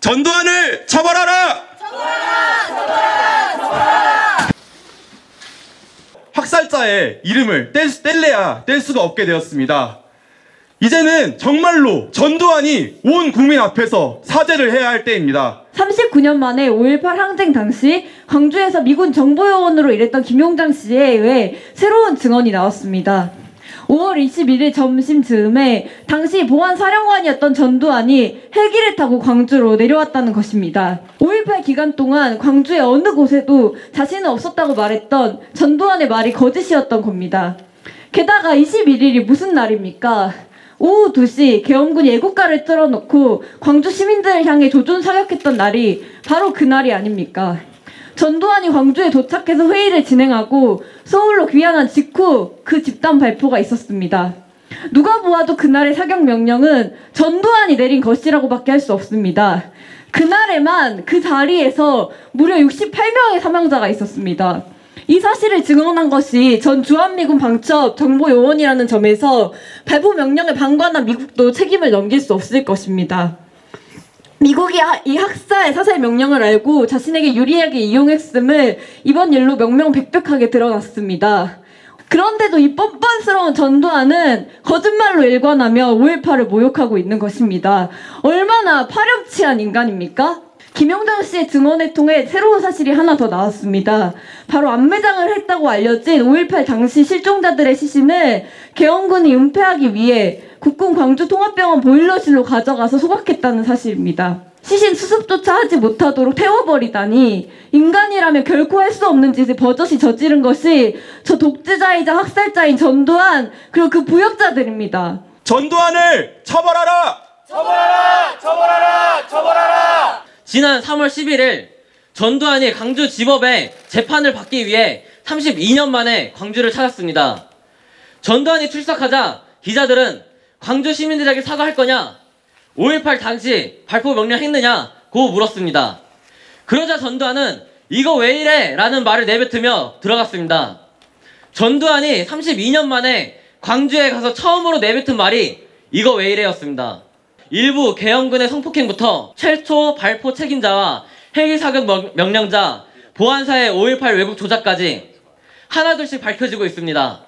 전두환을 처벌하라! 학살자의 이름을 뗄, 수- 뗄래야 뗄 수가 없게 되었습니다. 이제는 정말로 전두환이 온 국민 앞에서 사죄를 해야 할 때입니다. 39년 만에 5.18 항쟁 당시 광주에서 미군 정보요원으로 일했던 김용장 씨에 의해 새로운 증언이 나왔습니다. 5월 21일 점심 즈음에 당시 보안사령관이었던 전두환이 헬기를 타고 광주로 내려왔다는 것입니다. 5.18 기간 동안 광주의 어느 곳에도 자신은 없었다고 말했던 전두환의 말이 거짓이었던 겁니다. 게다가 21일이 무슨 날입니까? 오후 2시 계엄군이 애국가를 틀어놓고 광주 시민들을 향해 조준 사격했던 날이 바로 그날이 아닙니까? 전두환이 광주에 도착해서 회의를 진행하고 서울로 귀환한 직후 그 집단 발표가 있었습니다. 누가 보아도 그날의 사격 명령은 전두환이 내린 것이라고밖에 할 수 없습니다. 그날에만 그 자리에서 무려 68명의 사망자가 있었습니다. 이 사실을 증언한 것이 전 주한미군 방첩 정보요원이라는 점에서 발포 명령에 방관한 미국도 책임을 넘길 수 없을 것입니다. 미국이 하- 이 학살 사살 명령을 알고 자신에게 유리하게 이용했음을 이번 일로 명명백백하게 드러났습니다. 그런데도 이 뻔뻔스러운 전두환은 거짓말로 일관하며 5.18을 모욕하고 있는 것입니다. 얼마나 파렴치한 인간입니까? 김영장 씨의 증언을 통해 새로운 사실이 하나 더 나왔습니다. 바로 안매장을 했다고 알려진 5.18 당시 실종자들의 시신을 개헌군이 은폐하기 위해 국군 광주 통합병원 보일러실로 가져가서 소각했다는 사실입니다. 시신 수습조차 하지 못하도록 태워버리다니 인간이라면 결코 할 수 없는 짓을 버젓이 저지른 것이 저 독재자이자 학살자인 전두환 그리고 그 부역자들입니다. 전두환을 처벌하라! 지난 3월 11일 전두환이 광주 지법에 재판을 받기 위해 32년 만에 광주를 찾았습니다. 전두환이 출석하자 기자들은 광주 시민들에게 사과할 거냐? 5.18 당시 발포 명령 했느냐 고 물었습니다. 그러자 전두환은 이거 왜 이래? 라는 말을 내뱉으며 들어갔습니다. 전두환이 32년 만에 광주에 가서 처음으로 내뱉은 말이 이거 왜 이래였습니다. 일부 계엄군의 성폭행부터 최초 발포 책임자와 헬기 사격 명- 명령자, 보안사의 5.18 왜곡 조작까지 하나둘씩 밝혀지고 있습니다.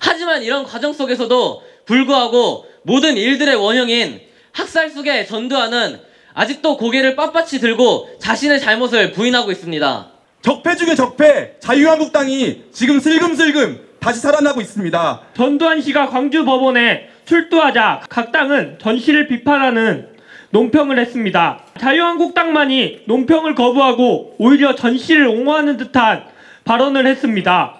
하지만 이런 과정 속에서도 불구하고 모든 일들의 원형인 학살 속의 전두환은 아직도 고개를 빳빳이 들고 자신의 잘못을 부인하고 있습니다. 적폐 중의 적폐 자유한국당이 지금 슬금슬금 다시 살아나고 있습니다. 전두환 씨가 광주 법원에 출두하자 각 당은 전 씨를 비판하는 논평을 했습니다. 자유한국당만이 논평을 거부하고 오히려 전 씨를 옹호하는 듯한 발언을 했습니다.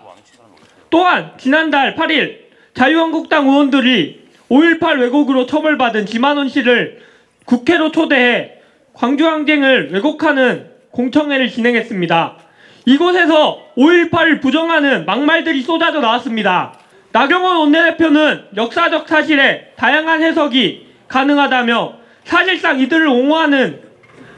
또한 지난달 8일 자유한국당 의원들이 5.18 왜곡으로 처벌받은 지만원 씨를 국회로 초대해 광주항쟁을 왜곡하는 공청회를 진행했습니다. 이곳에서 5.18을 부정하는 막말들이 쏟아져 나왔습니다. 나경원 원내대표는 역사적 사실에 다양한 해석이 가능하다며 사실상 이들을 옹호하는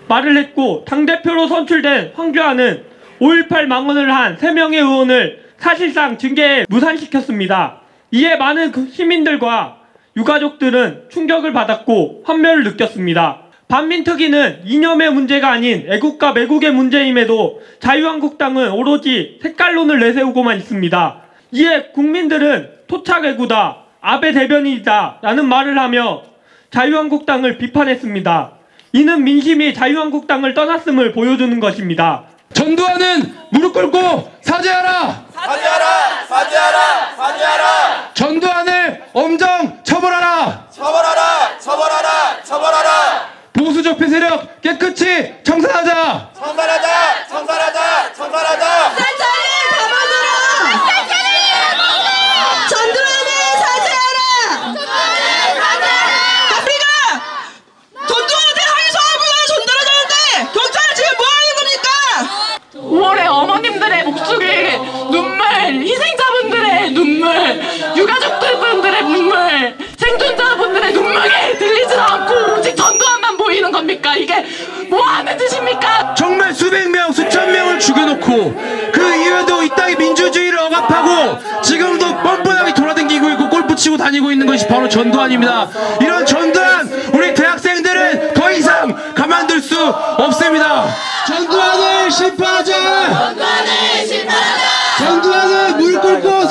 말을 했고 당대표로 선출된 황교안은 5.18 망언을 한 3명의 의원을 사실상 징계에 무산시켰습니다. 이에 많은 그 시민들과 유가족들은 충격을 받았고 환멸을 느꼈습니다. 반민특위는 이념의 문제가 아닌 애국과 매국의 문제임에도 자유한국당은 오로지 색깔론을 내세우고만 있습니다. 이에 국민들은 토착애구다, 아베 대변인이다 라는 말을 하며 자유한국당을 비판했습니다. 이는 민심이 자유한국당을 떠났음을 보여주는 것입니다. 전두환은 무릎 꿇고 사죄하라! 사죄하라! 사죄하라! 사죄하라! 전두환을 엄정 처벌하라! 처벌하라! 처벌하라! 처벌하라! 보수 적폐 세력 깨끗이 청산하자! 청산하자! 청산하자! 청산하자! 전두환을 사죄하라! 우리가 전두환한테 항소하고 전달하자는데 경찰은 지금 뭐 하는 겁니까? 5월에 어머님들의 목소리 눈물, 희생자분들의 눈물, 눈물, 생존자분들의 눈물이 들리지 않고 오직 전두환만 보이는 겁니까? 이게 뭐 하는 짓입니까? 정말 수백 명, 수천 명을 죽여놓고 그 이후에도 이 땅의 민주주의를 억압하고 지금도 뻔뻔하게 돌아다니고 있고 골프 치고 다니고 있는 것이 바로 전두환입니다. 이런 전두환 우리 대한 학생들은 더 이상 가만둘 수 없습니다. 전두환을 심판하자. 전두환을 심판하자. 전두환은 무릎 꿇고